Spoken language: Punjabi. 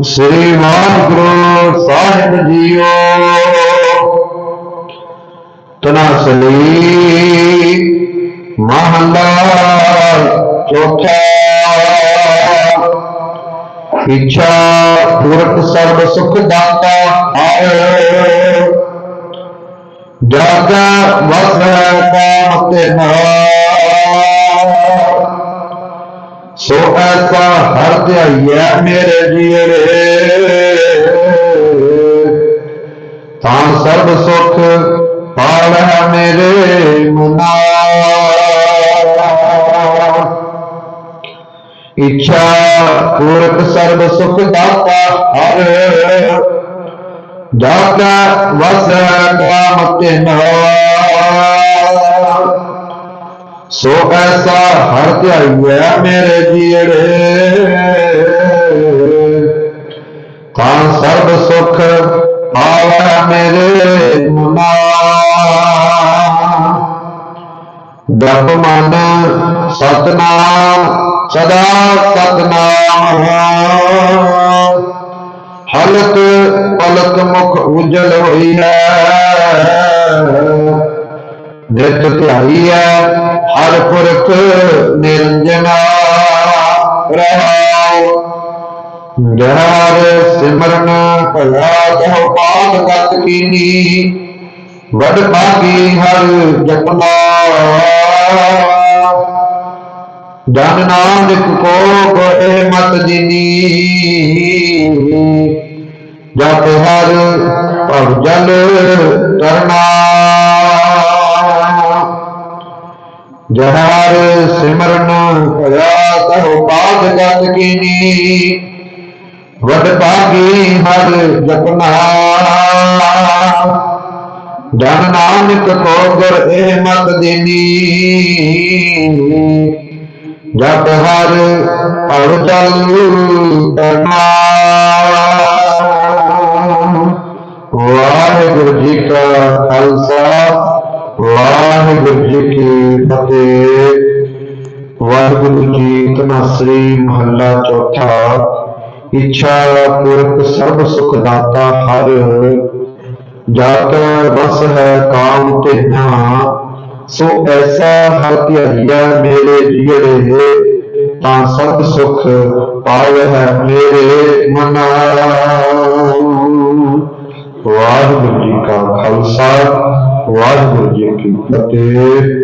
ਸ੍ਰੀ ਵਾਹਿਗੁਰੂ ਸਾਹਿਬ ਜੀਓ। ਤਨਾਸਲੀ ਮਹਲਾ ਚੌਥਾ। ਇੱਛਾ ਪੂਰਕ ਸਰਬ ਸੁਖ ਦਾਤਾ ਆਏ। ਜਗ ਵਸੈ ਕਾਮ ਤੇ ਸੋ ਐਸਾ ਹਰ ਧਿਆਈਐ ਮੇਰੇ ਜੀੜੇ ਤਾਂ ਸਰਬ ਸੁਖ ਪਾਵੈ ਮੇਰੇ ਮਨਾ ਇੱਛਾ ਪੂਰਕ ਸਰਬ ਸੁਖ ਦਾਤਾ ਹਰ। ਦਾਤਾ ਵਸੈ ਕਾਮ ਤੇ ਸੋ ਐਸਾ ਹਰ ਧਿਆਈਐ ਮੇਰੇ ਜੀੜੇ। ਤਾਂ ਸਰਬ ਸੁਖ ਆਵੈ ਮੇਰੇ ਮਨਾ ਦਪ ਮਨ ਸਤਨਾਮ, ਸਦਾ ਸਤਨਾਮ ਹਲਕ ਪਲਕ ਮੁਖ ਉਜਲ ਹੋਈ ਹੈ। ਹੋਈਐ ਧਿਆਈ ਹੈ। ਹਰ ਪੁਰਖ ਨਿਰੰਜਨਾ ਰਹਾਉ ਜਹਾਰ ਸਿਮਰਨ ਭਇਆ ਤਹੁ ਪਾਦ ਗਤ ਕੀਨੀ। ਵਡ ਭਾਗੀ ਹਰ ਜਪਨਾ ਜਨ ਨਾਨਕ ਕੋ ਕੋਏ ਮਤ ਜਿਨੀ। ਜਪ ਹਰ ਭਵ ਜਲ ਤਰਨਾ ਜਹਾਰ ਸਿਮਰਨ ਭਇਆ ਤਹੁ ਪਾਦ ਗਤ ਕੀਨੀ। ਵਡ ਭਾਗੀ ਹਰ ਜਪਨਾ। ਜਨ ਨਾਨਕ ਕੋ ਗੁਰ ਇਹ ਮਤ ਦੇਨੀ। ਜਪ ਹਰ ਭਵ ਜਲ ਵਾਹਿਗੁਰੂ ਜੀ ਕੀ ਫਤਿਹ। ਵਾਹਿਗੁਰੂ ਜੀ ਤਨਾਸਰੀ ਮਹੱਲਾ ਚੌਥਾ। ਇੱਛਾ ਪੁਰਖ ਸਰਬ ਸੁਖ ਦਾਤਾ ਹਰ। ਜਾਤ ਬਸ ਹੈ ਕਾਮ ਤੇ ਸੋ ਐਸਾ ਹਰ ਧਿਆਈਆ ਮੇਰੇ ਜੀੜੇ ਤਾਂ ਸਭ ਸੁਖ ਪਾਵੇ ਹੈ ਮੇਰੇ ਮਨਾ। ਵਾਹਿਗੁਰੂ ਜੀ ਕਾ ਖਾਲਸਾ। ਵਾਹਿਗੁਰੂ ਜੀ ਕੀ ਫਤਿਹ।